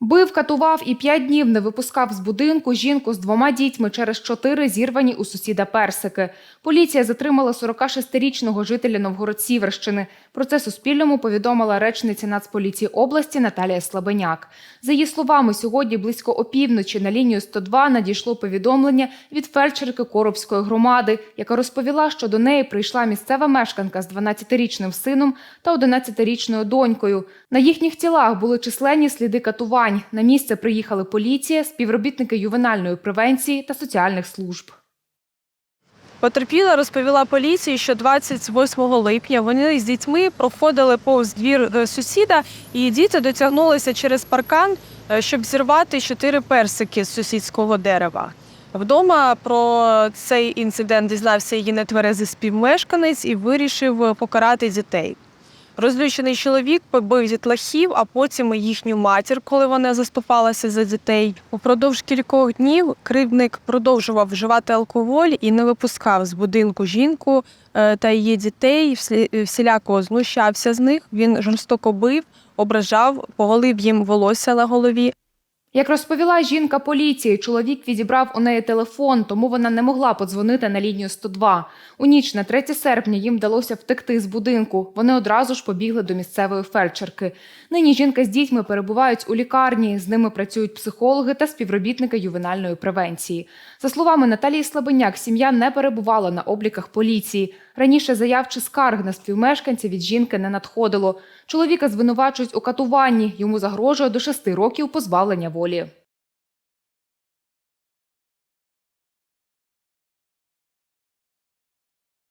Бив, катував і п'ять днів не випускав з будинку жінку з двома дітьми через чотири зірвані у сусіда персики. Поліція затримала 46-річного жителя Новгород-Сіверщини. Про це Суспільному повідомила речниця Нацполіції області Наталія Слабеняк. За її словами, сьогодні близько опівночі на лінію 102 надійшло повідомлення від фельдшерки Коробської громади, яка розповіла, що до неї прийшла місцева мешканка з 12-річним сином та 11-річною донькою. На їхніх тілах були численні сліди катувань. На місце приїхали поліція, співробітники ювенальної превенції та соціальних служб. Потерпіла розповіла поліції, що 28 липня вони з дітьми проходили повз двір е, сусіда, і діти дотягнулися через паркан, е, щоб зірвати чотири персики з сусідського дерева. Вдома про цей інцидент дізнався її нетверезий співмешканець і вирішив е, покарати дітей. Розлючений чоловік побив дітлахів, а потім і їхню матір, коли вона заступалася за дітей. Упродовж кількох днів кривдник продовжував вживати алкоголь і не випускав з будинку жінку е, та її дітей. Всі- Всіляко знущався з них. Він жорстоко бив, ображав, поголив їм волосся на голові. Як розповіла жінка поліції, чоловік відібрав у неї телефон, тому вона не могла подзвонити на лінію 102. У ніч на 3 серпня їм вдалося втекти з будинку. Вони одразу ж побігли до місцевої фельдшерки. Нині жінка з дітьми перебувають у лікарні. З ними працюють психологи та співробітники ювенальної превенції. За словами Наталії Слабеняк, сім'я не перебувала на обліках поліції. Раніше заяв чи скарг на співмешканця від жінки не надходило. Чоловіка звинувачують у катуванні. Йому загрожує до 6 років позбавлення волі.